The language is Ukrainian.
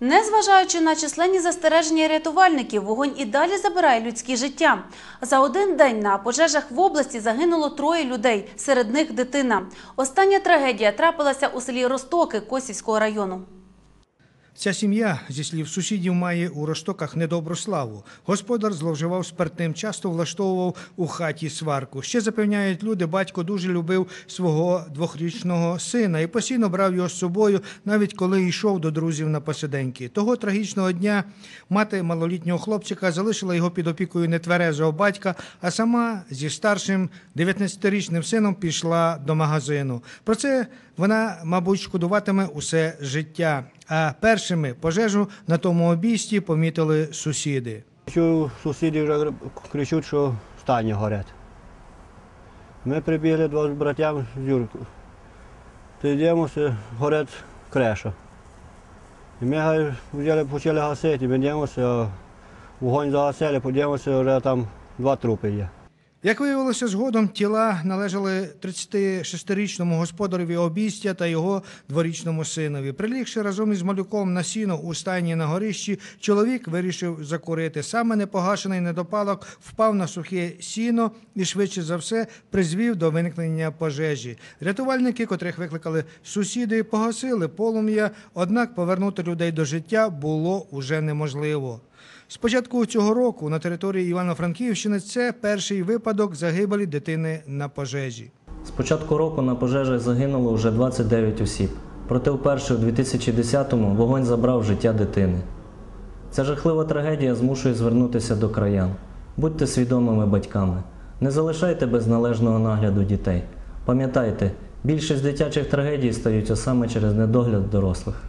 Незважаючи на численні застереження рятувальників, вогонь і далі забирає людські життя. За один день на пожежах в області загинуло троє людей, серед них дитина. Остання трагедія трапилася у селі Ростоки Косівського району. Ця сім'я, зі слів сусідів, має у Ростоках недобру славу. Господар зловживав спиртним, часто влаштовував у хаті сварку. Ще запевняють люди, батько дуже любив свого двохрічного сина і постійно брав його з собою, навіть коли йшов до друзів на посиденьки. Того трагічного дня мати малолітнього хлопчика залишила його під опікою нетверезого батька, а сама зі старшим 19-річним сином пішла до магазину. Про це вона, мабуть, шкодуватиме усе життя. А першими пожежу на тому обійсті помітили сусіди. Чую, сусіди вже кричуть, що стані горять. Ми прибігли два з братям з Юрку. Ти йдемося, горять креша. І ми взяли, почали гасити, ми йдемося, вогонь загасили, подивимося, вже там два трупи є. Як виявилося згодом, тіла належали 36-річному господареві обійстя та його дворічному синові. Прилігши разом із малюком на сіно у стайні на горищі, чоловік вирішив закурити. Саме непогашений недопалок впав на сухе сіно і швидше за все призвів до виникнення пожежі. Рятувальники, котрих викликали сусіди, погасили полум'я, однак повернути людей до життя було уже неможливо. З початку цього року на території Івано-Франківщини це перший випадок загибелі дитини на пожежі. З початку року на пожежах загинуло вже 29 осіб. Проте вперше у 2010-му вогонь забрав життя дитини. Ця жахлива трагедія змушує звернутися до краян. Будьте свідомими батьками. Не залишайте без належного нагляду дітей. Пам'ятайте, більшість дитячих трагедій стаються саме через недогляд дорослих.